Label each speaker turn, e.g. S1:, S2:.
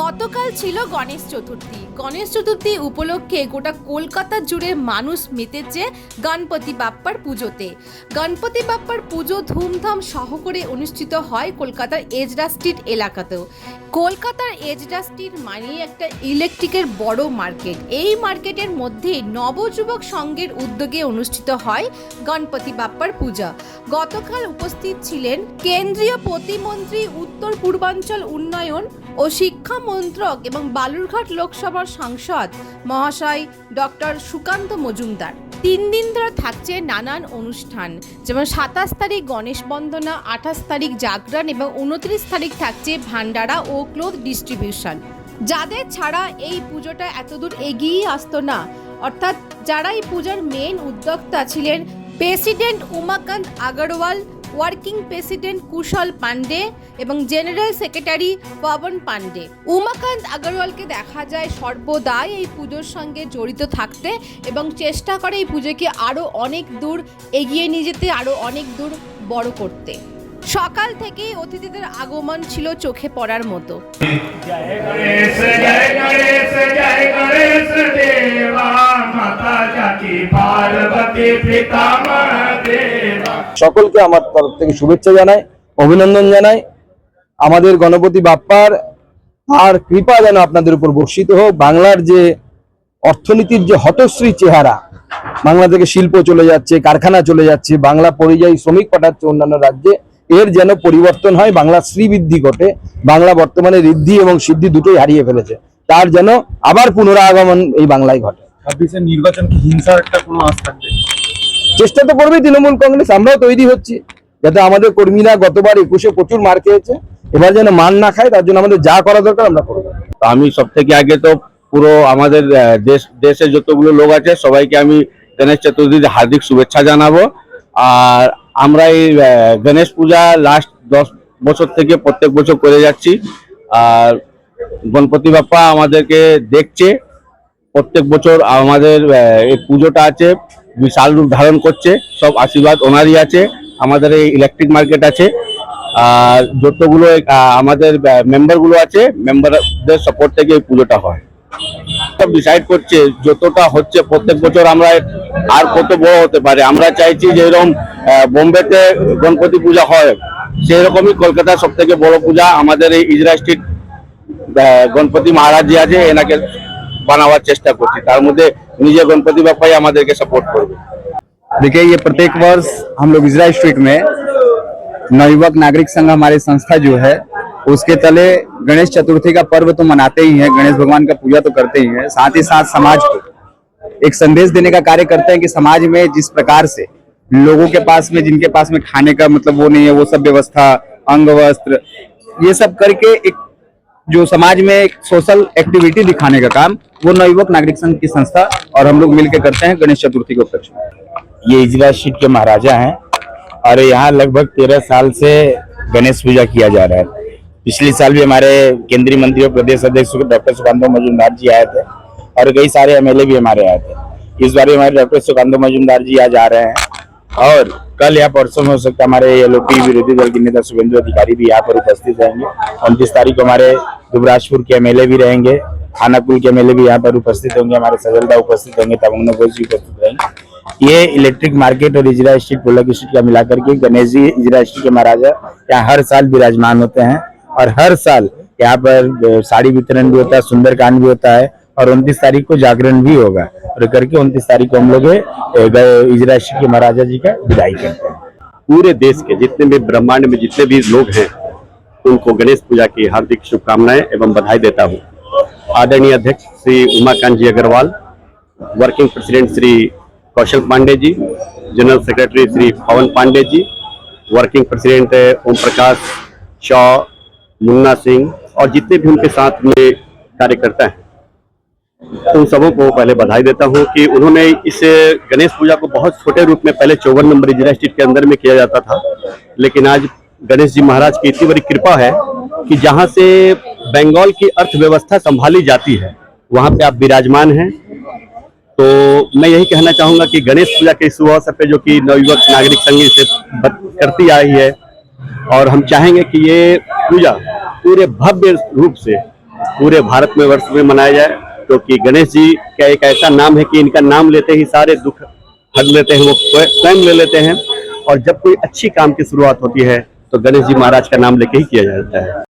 S1: গতকাল ছিল গণেশ চতুর্থী। গণেশ চতুর্থী উপলক্ষে গোটা কলকাতা জুড়ে মানুষ মেতেছে গণপতি বাপ্পার পুজোতে। গণপতি বাপ্পার পুজো ধুমধাম সহকারে অনুষ্ঠিত হয় কলকাতার এজরা স্ট্রিট এলাকাতেও। কলকাতার এজরা স্ট্রিট মানেই একটা ইলেকট্রিকের বড় মার্কেট। এই মার্কেটের মধ্যে নবযুবক সংঘের উদ্যোগে অনুষ্ঠিত হয় গণপতি বাপ্পার পূজা। গতকাল উপস্থিত ছিলেন কেন্দ্রীয় প্রতিমন্ত্রী উত্তর পূর্বাঞ্চল উন্নয়ন ও শিক্ষা মন্ত্রক এবং বালুরঘাট লোকসভার সাংসদ মহাশয় ডক্টর সুকান্ত মজুমদার। তিন দিন ধরে থাকছে নানান অনুষ্ঠান। যেমন সাতাশ তারিখ গণেশ বন্দনা, আঠাশ তারিখ জাগরণ এবং উনত্রিশ তারিখ থাকছে ভান্ডারা ও ক্লোথ ডিস্ট্রিবিউশন। যাদের ছাড়া এই পুজোটা এতদূর এগিয়ে আসতো না। অর্থাৎ যারা এই পূজার মেন উদ্যোক্তা ছিলেন president Umakant Agarwal working president Kushal Pandey এবং জেনারেল সেক্রেটারি পবন পাণ্ডে। উমাকান্ত আগরওয়ালকে দেখা যায় সর্বদাই এই পুজোর সঙ্গে জড়িত থাকতে এবং চেষ্টা করে এই পুজোকে আরও অনেক দূর এগিয়ে নিয়ে যেতে আরও অনেক দূর বড় করতে। সকাল থেকেই অতিথিদের আগমন ছিল চোখে পড়ার মতো।
S2: সকলকে আমার তরফ থেকে শুভেচ্ছা জানাই, অভিনন্দন জানাই। আমাদের গণপতি বাপ্পার আর কৃপা যেন আপনাদের উপর বর্ষিত হোক। বাংলার যে অর্থনীতির যে হতশ্রী চেহারা, বাংলা থেকে শিল্প চলে যাচ্ছে, কারখানা চলে যাচ্ছে, বাংলা পরিযায়ী শ্রমিক পাঠাচ্ছে অন্যান্য রাজ্যে, এর যেন পরিবর্তন হয় বাংলা শ্রীবৃদ্ধি ঘটে, বাংলা বর্তমানে ঋদ্ধি এবং সিদ্ধি দুটোই হারিয়ে ফেলেছে। তার যেন আবার পুনরাগমন এই বাংলায় ঘটে।
S3: নির্বাচন হিংসার একটা কোনো আস থাকবে
S2: চেষ্টা তো করবেই তৃণমূল কংগ্রেস, আমরাও তৈরি হচ্ছি। যাতে আমাদের কর্মীরা গতবার একুশে প্রচুর মার খেয়েছে। এবার যেন মান না খায়, তার জন্য আমাদের যা করা দরকার আমরা করব।
S4: আমি সব থেকে আগে তো পুরো আমাদের দেশ দেশের যতগুলো লোক আছে, সবাইকে আমি গণেশ চতুর্থীর হার্দিক শুভেচ্ছা জানাব। আর আমরা এই গণেশ পূজা লাস্ট দশ বছর থেকে প্রত্যেক বছর করে যাচ্ছি। আর গণপতি বাপ্পা আমাদেরকে দেখছে। প্রত্যেক বছর আমাদের এই পুজোটা আছে। বিশাল রূপ ধারণ করছে, সব আশীর্বাদ ওনারই আছে, আমাদের এই ইলেকট্রিক মার্কেট আছে, আর যতগুলো আমাদের মেম্বারগুলো আছে মেম্বারদের সাপোর্ট থেকে এই পুজোটা হয়। সব ডিসাইড করছে, যতটা হচ্ছে প্রত্যেক বছর আমরা আর কত বড় হতে পারে। আমরা চাইছি যে এরকম বোম্বেতে গণপতি পূজা হয় সেই রকমই কলকাতার সব থেকে বড় পূজা আমাদের এই ইজরা স্ট্রিট গণপতি মহারাজ যে আছে, এনাকে বানাবার চেষ্টা করছি তার মধ্যে নিজে গণপতি বাপ্পাই আমাদেরকে সাপোর্ট করবে
S5: देखिए ये प्रत्येक वर्ष हम लोग इजरा स्ट्रीट में नवयुवक नागरिक संघ हमारी संस्था जो है उसके तले गणेश चतुर्थी का पर्व तो मनाते ही हैं गणेश भगवान का पूजा तो करते ही हैं साथ ही साथ समाज को एक संदेश देने का कार्य करते हैं कि समाज में जिस प्रकार से लोगों के पास में जिनके पास में खाने का मतलब वो नहीं है वो सब व्यवस्था अंग वस्त्र ये सब करके एक जो समाज में एक सोशल एक्टिविटी दिखाने का काम, वो नवयुवक नागरिक संघ की संस्था और हम लोग मिलकर करते हैं गणेश चतुर्थी के उपलक्ष्य
S6: ये इजरा शीट के महाराजा हैं और यहाँ लगभग तेरह साल से गणेश पूजा किया जा रहा है। पिछले साल भी हमारे केंद्रीय मंत्री और प्रदेश अध्यक्ष डॉक्टर सुकांतो मजूमदार जी आए थे और कई सारे एमएलए भी हमारे आए थे। इस बार भी हमारे डॉक्टर सुकांतो मजूमदार जी आज आ रहे हैं और कल या परसों में हो सकता है हमारे एलओपी विरोधी दल के नेता शुभेंदु अधिकारी भी यहाँ पर उपस्थित रहेंगे। उनतीस तारीख को हमारे दुबराजपुर के एमएलए भी रहेंगे, खानाकुल के एमएलए भी यहाँ पर उपस्थित होंगे, हमारे सजलदा उपस्थित होंगे तमंगना घोष जी उपस्थित रहेंगे। ये इलेक्ट्रिक मार्केट और इजरा स्ट्रीट, गोलक स्ट्रीट का मिलाकर के गणेश जी, इजरा स्ट्रीट के महाराजा यहाँ हर साल विराजमान होते हैं। और हर साल यहाँ पर साड़ी वितरण भी होता है, सुंदरकांड भी होता है और उनतीस तारीख को जागरण भी होगा। और करके उनतीस तारीख को हम लोग के महाराजा जी का विदाई करते हैं।
S4: पूरे देश के जितने भी ब्रह्मांड में जितने भी लोग हैं, उनको गणेश पूजा की हार्दिक शुभकामनाएँ एवं बधाई देता हूँ। आदरणीय अध्यक्ष Shri Umakant ji Agarwal, working president Shri Kaushal Pandey ji, general secretary Shri Pawan Pandey ji, working president Om Prakash Shah, Munna Singh और जितने भी उनके साथ में कार्यकर्ता हैं उन सबों को पहले बधाई देता हूँ कि उन्होंने इस गणेश पूजा को बहुत छोटे रूप में पहले चौवन नंबर जिला स्ट्रीट के अंदर में किया जाता था। लेकिन आज गणेश जी महाराज की इतनी बड़ी कृपा है कि जहाँ से बंगाल की अर्थव्यवस्था संभाली जाती है, वहाँ पे आप विराजमान हैं। तो मैं यही कहना चाहूँगा कि गणेश पूजा के इस अवसर पे जो कि नवयुवक नागरिक संघ से करती आई है, और हम चाहेंगे कि ये पूजा पूरे भव्य रूप से
S7: पूरे भारत में वर्ष में मनाया जाए। क्योंकि गणेश जी का एक ऐसा नाम है कि इनका नाम लेते ही सारे दुख हर लेते हैं, वो स्वयं ले लेते हैं। और जब कोई अच्छी काम की शुरुआत होती है तो गणेश जी महाराज का नाम लेके ही किया जाता है।